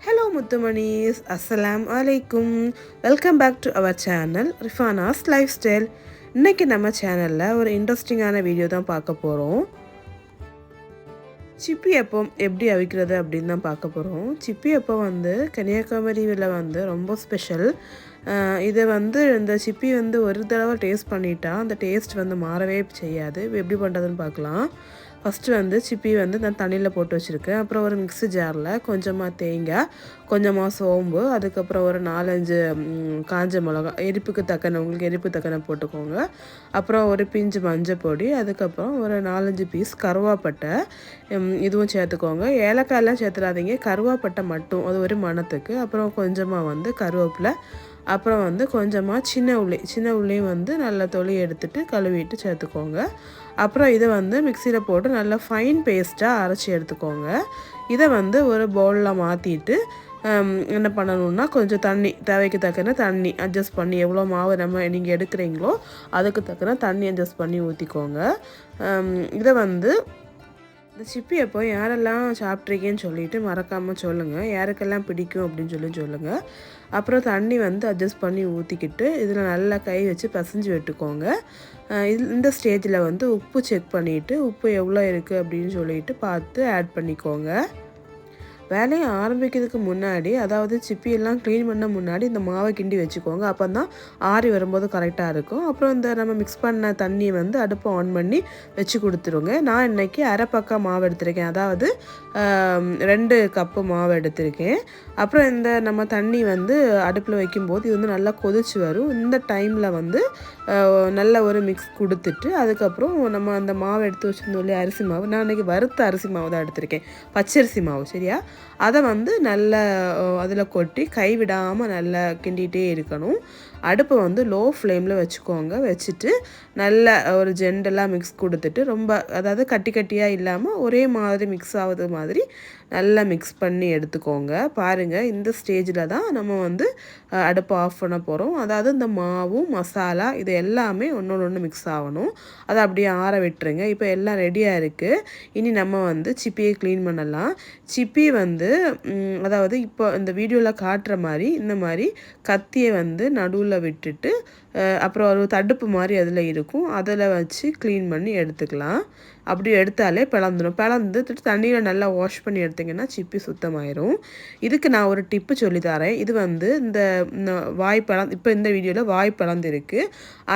Hello முத்துமணிஸ் அஸ்ஸலாம் அலைக்கும் welcome back to our channel Rifana's lifestyle இன்றைக்கி நம்ம சேனலில் ஒரு இன்ட்ரெஸ்டிங்கான வீடியோ தான் பார்க்க போகிறோம் சிப்பி அப்பம் எப்படி அவிக்கிறது அப்படின்னு தான் பார்க்க போகிறோம் சிப்பி அப்பம் வந்து கன்னியாகுமரியில் வந்து ரொம்ப ஸ்பெஷல் இதை வந்து இந்த சிப்பி வந்து ஒரு தடவை டேஸ்ட் பண்ணிட்டா அந்த டேஸ்ட் வந்து மாறவே செய்யாது. எப்படி பண்ணுறதுன்னு பார்க்கலாம். ஃபஸ்ட்டு வந்து சிப்பி வந்து நான் தண்ணியில் போட்டு வச்சுருக்கேன். அப்புறம் ஒரு மிக்ஸி ஜாரில் கொஞ்சமாக தேங்காய் கொஞ்சமாக சோம்பு அதுக்கப்புறம் ஒரு நாலஞ்சு காஞ்ச மிளகா எரிப்புக்கு தக்கன உங்களுக்கு எரிப்பு தக்கன போட்டுக்கோங்க. அப்புறம் ஒரு பிஞ்சு மஞ்சள் பொடி அதுக்கப்புறம் ஒரு நாலஞ்சு பீஸ் கருவாப்பட்டை இதுவும் சேர்த்துக்கோங்க. ஏலக்காயெல்லாம் சேர்த்துடாதீங்க. கருவாப்பட்டை மட்டும் அது ஒரு மணத்துக்கு. அப்புறம் கொஞ்சமாக வந்து கருவேப்பிலை அப்புறம் வந்து கொஞ்சமாக சின்ன உள்ளி சின்ன உள்ளியும் வந்து நல்லா தொளி எடுத்துட்டு கழுவிட்டு சேர்த்துக்கோங்க. அப்புறம் இதை வந்து மிக்சியில் போட்டு நல்லா ஃபைன் பேஸ்ட்டாக அரைச்சி எடுத்துக்கோங்க. இதை வந்து ஒரு பவுலில் மாற்றிட்டு என்ன பண்ணணும்னா கொஞ்சம் தண்ணி தேவைக்கு தக்கன தண்ணி அட்ஜஸ்ட் பண்ணி எவ்வளோ மாவு நம்ம நீங்கள் எடுக்கிறீங்களோ அதுக்கு தக்கன தண்ணி அட்ஜஸ்ட் பண்ணி ஊற்றிக்கோங்க இதை வந்து இந்த சிப்பி எப்போ யாரெல்லாம் சாப்பிட்ருக்கேன்னு சொல்லிட்டு மறக்காமல் சொல்லுங்கள் யாருக்கெல்லாம் பிடிக்கும் அப்படின்னு சொல்லி சொல்லுங்கள் அப்புறம் தண்ணி வந்து அட்ஜஸ்ட் பண்ணி ஊற்றிக்கிட்டு இதில் நல்லா கை வச்சு பசைஞ்சு விட்டுக்கோங்க. இது இந்த ஸ்டேஜில் வந்து உப்பு செக் பண்ணிவிட்டு உப்பு எவ்வளோ இருக்குது அப்படின்னு சொல்லிட்டு பார்த்து ஆட் பண்ணிக்கோங்க. வேலையை ஆரம்பிக்கிறதுக்கு முன்னாடி அதாவது சிப்பி எல்லாம் க்ளீன் பண்ண முன்னாடி இந்த மாவை கிண்டி வச்சுக்கோங்க. அப்போ தான் ஆறி வரும்போது கரெக்டாக இருக்கும். அப்புறம் இந்த நம்ம மிக்ஸ் பண்ண தண்ணியை வந்து அடுப்பை ஆன் பண்ணி வச்சு கொடுத்துருங்க. நான் இன்னைக்கு அரை பக்கம் மாவு எடுத்திருக்கேன். அதாவது ரெண்டு கப்பு மாவு எடுத்திருக்கேன். அப்புறம் இந்த நம்ம தண்ணி வந்து அடுப்பில் வைக்கும்போது இது வந்து நல்லா கொதிச்சு வரும். இந்த டைமில் வந்து நல்ல ஒரு மிக்ஸ் கொடுத்துட்டு அதுக்கப்புறம் நம்ம அந்த மாவு எடுத்து வச்சுருந்தோம் இல்லையா அரிசி மாவு. நான் இன்னைக்கு வறுத்த அரிசி மாவு தான் எடுத்திருக்கேன். பச்சரிசி மாவு சரியா? அதை வந்து நல்லா அதில் கொட்டி கைவிடாமல் நல்லா கிண்டிகிட்டே இருக்கணும். அடுப்பை வந்து லோ ஃப்ளேமில் வச்சுக்கோங்க. வச்சுட்டு நல்ல ஒரு ஜெண்டெல்லாம் மிக்ஸ் கொடுத்துட்டு ரொம்ப அதாவது கட்டி கட்டியாக இல்லாமல் ஒரே மாதிரி மிக்ஸ் ஆகுது மாதிரி நல்லா மிக்ஸ் பண்ணி எடுத்துக்கோங்க. பாருங்கள் இந்த ஸ்டேஜில் தான் நம்ம வந்து அடுப்பை ஆஃப் பண்ண போகிறோம் அதாவது இந்த மாவும் மசாலா இது எல்லாமே ஒன்றோட ஒன்று மிக்ஸ் ஆகணும். அதை அப்படியே ஆற விட்டுருங்க. இப்போ எல்லாம் ரெடியாக இருக்குது இனி நம்ம வந்து சிப்பியை க்ளீன் பண்ணலாம். சிப்பி வந்து அதாவது இப்போ இந்த வீடியோவில் காட்டுற மாதிரி இந்த மாதிரி கத்தியை வந்து நடுவில் விட்டுட்டு அப்புறம் ஒரு தடுப்பு மாதிரி அதில் இருக்கும். அதில் வச்சு க்ளீன் பண்ணி எடுத்துக்கலாம். அப்படி எடுத்தாலே பிளந்துடும் பிளந்து தண்ணியில் நல்லா வாஷ் பண்ணி எடுத்திங்கன்னா சிப்பி சுத்தமாயிரும். இதுக்கு நான் ஒரு டிப்பு சொல்லி தரேன். இது வந்து இந்த வாய் பழம் இப்போ இந்த வீடியோவில் வாய் பிளந்துருக்கு.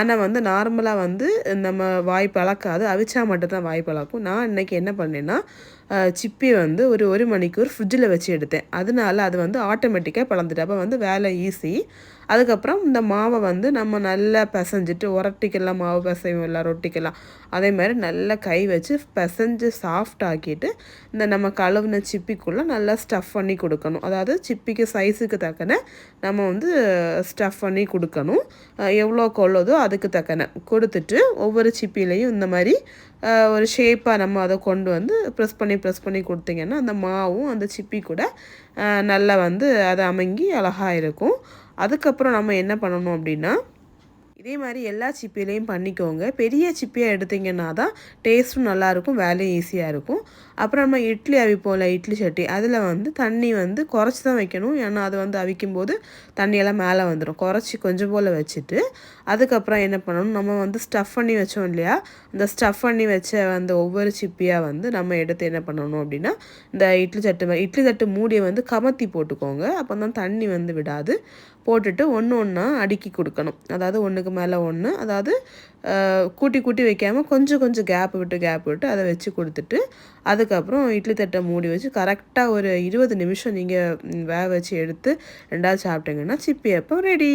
ஆனால் வந்து நார்மலாக வந்து நம்ம வாய் பழக்காது அவிச்சா மட்டும்தான் வாய் பழக்கும் நான் இன்னைக்கு என்ன பண்ணேன்னா சிப்பி வந்து ஒரு ஒரு மணிக்கூர் ஃப்ரிட்ஜில் வச்சு எடுத்தேன். அதனால அது வந்து ஆட்டோமேட்டிக்காக பிளந்துட்டு அப்போ வந்து வேலை ஈஸி அதுக்கப்புறம் இந்த மாவை வந்து நம்ம நல்லா பிசைஞ்சிட்டு உரட்டிக்கெல்லாம் மாவு பிசைவோம் இல்லை ரொட்டிக்கெல்லாம் அதே மாதிரி நல்லா கை வச்சு பிசைஞ்சு சாஃப்ட் ஆக்கிட்டு இந்த நம்ம கழுவுன சிப்பிக்குள்ளே நல்லா ஸ்டஃப் பண்ணி கொடுக்கணும். அதாவது சிப்பிக்கு சைஸுக்கு தக்கன நம்ம வந்து ஸ்டஃப் பண்ணி கொடுக்கணும். எவ்வளோ கொள்ளுதோ அதுக்கு தக்கன. கொடுத்துட்டு ஒவ்வொரு சிப்பிலையும் இந்த மாதிரி ஒரு ஷேப்பாக நம்ம அதை கொண்டு வந்து ப்ரெஸ் பண்ணி ப்ரெஸ் பண்ணி கொடுத்தீங்கன்னா அந்த மாவும் அந்த சிப்பி கூட நல்லா வந்து அதை அமைங்கி அழகாக இருக்கும். அதுக்கப்புறம் நம்ம என்ன பண்ணணும் அப்படின்னா இதே மாதிரி எல்லா சிப்பிலையும் பண்ணிக்கோங்க. பெரிய சிப்பியாக எடுத்தீங்கன்னா தான் டேஸ்ட்டும் நல்லாயிருக்கும் வேலையும் ஈஸியாக இருக்கும். அப்புறம் நம்ம இட்லி அவிப்போம்ல இட்லி சட்டி. அதில் வந்து தண்ணி வந்து குறைச்சி தான் வைக்கணும். ஏன்னா அது வந்து அவிக்கும் போது தண்ணியெல்லாம் மேலே வந்துடும் குறைச்சி கொஞ்சம் போல் வச்சுட்டு அதுக்கப்புறம் என்ன பண்ணணும்? நம்ம வந்து ஸ்டஃப் பண்ணி வச்சோம் இல்லையா? அந்த ஸ்டஃப் பண்ணி வச்ச அந்த ஒவ்வொரு சிப்பியாக வந்து நம்ம எடுத்து என்ன பண்ணணும் அப்படின்னா இந்த இட்லி சட்டு இட்லி தட்டு மூடியை வந்து கமத்தி போட்டுக்கோங்க. அப்போ தான் தண்ணி வந்து விடாது. போட்டுட்டு ஒன்று ஒன்றா அடுக்கி கொடுக்கணும். அதாவது ஒன்றுக்கு மேலே ஒன்று அதாவது கூட்டி கூட்டி வைக்காமல் கொஞ்சம் கொஞ்சம் கேப் விட்டு கேப் விட்டு அதை வச்சு கொடுத்துட்டு அதுக்கப்புறம் இட்லி தட்டை மூடி வச்சு கரெக்டாக ஒரு இருபது நிமிஷம் நீங்கள் வேக வச்சு எடுத்து ரெண்டாவது சாப்பிட்டீங்கன்னா சிப்பி அப்போ ரெடி